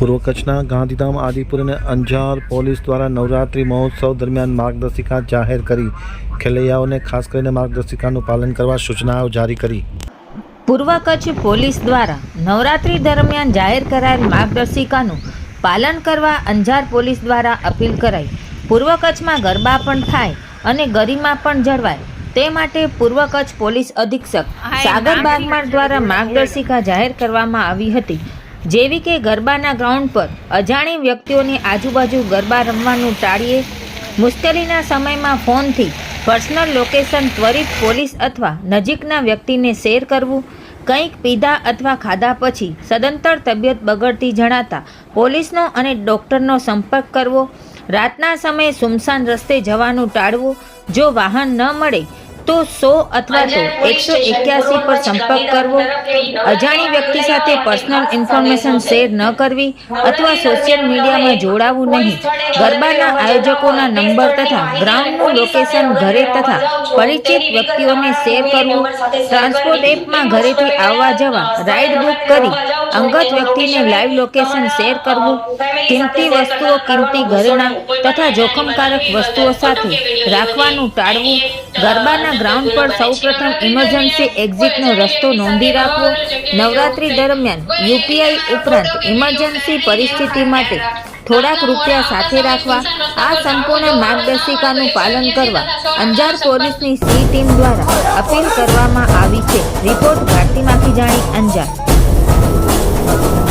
પૂર્વ કચ્છના ગાંધીધામ આદિપુર અને અંજાર પોલીસ દ્વારા નવરાત્રિ મહોત્સવ દરમિયાન માર્ગદર્શિકા જાહેર કરી. ખેલૈયાઓને ખાસ કરીને માર્ગદર્શિકાનું પાલન કરવા સૂચનાઓ જારી કરી. પૂર્વ કચ્છ પોલીસ દ્વારા નવરાત્રી દરમિયાન જાહેર કરાયેલ માર્ગદર્શિકાનું પાલન કરવા અંજાર પોલીસ દ્વારા અપીલ કરાઈ. પૂર્વ કચ્છમાં ગરબા પણ થાય અને ગરિમા પણ જળવાય. તે માટે પૂર્વ કચ્છ પોલીસ અધિક્ષક સાગર બાગમાર દ્વારા માર્ગદર્શિકા જાહેર કરવામાં આવી હતી. જેવી કે ગરબાના ગ્રાઉન્ડ પર અજાણી વ્યક્તિઓની આજુબાજુ ગરબા રમવાનું ટાળીએ, મુશ્કેલીના સમયમાં ફોનથી પર્સનલ લોકેશન, ત્વરિત પોલીસ અથવા નજીકના વ્યક્તિને શેર કરવું, કંઈક પીધા અથવા ખાધા પછી સદંતર તબિયત બગડતી જણાતા પોલીસનો અને ડૉક્ટરનો સંપર્ક કરવો, રાતના સમયે સુમસાન રસ્તે જવાનું ટાળવું, જો વાહન ન મળે તો સો અથવા તો એકસો એક્યાસી પર સંપર્ક કરવો અજાણી વ્યક્તિ સાથે પર્સનલ ઇન્ફોર્મેશન શેર ન કરવી અથવા સોશિયલ મીડિયામાં જોડાવું નહીં. ગરબાના આયોજકોના નંબર તથા ગ્રાઉન્ડનું લોકેશન ઘરે તથા પરિચિત વ્યક્તિઓને શેર કરવું. ટ્રાન્સપોર્ટ એપમાં ઘરેથી આવવા જવા રાઇડ બુક કરી. અંગત વ્યક્તિને લાઈવ લોકેશન શેર કરવું, કિંમતી વસ્તુઓ કિંમતી ઘરેણાં તથા જોખમકારક વસ્તુઓ સાથે રાખવાનું ટાળવું, ગરબાના ગ્રાઉન્ડ પર સૌપ્રથમ ઇમરજન્સી એક્ઝિટનો રસ્તો નોંધી રાખવો, નવરાત્રી દરમિયાન યુપીઆઈ ઉપરાંત ઇમરજન્સી પરિસ્થિતિ માટે થોડાક રૂપિયા સાથે રાખવા, આ સંપૂર્ણ માર્ગદર્શિકાનું પાલન કરવા અંજાર પોલીસની સી ટીમ દ્વારા અપીલ કરવામાં આવી છે. રિપોર્ટ ભારતી માખીજાણી અંજાર. you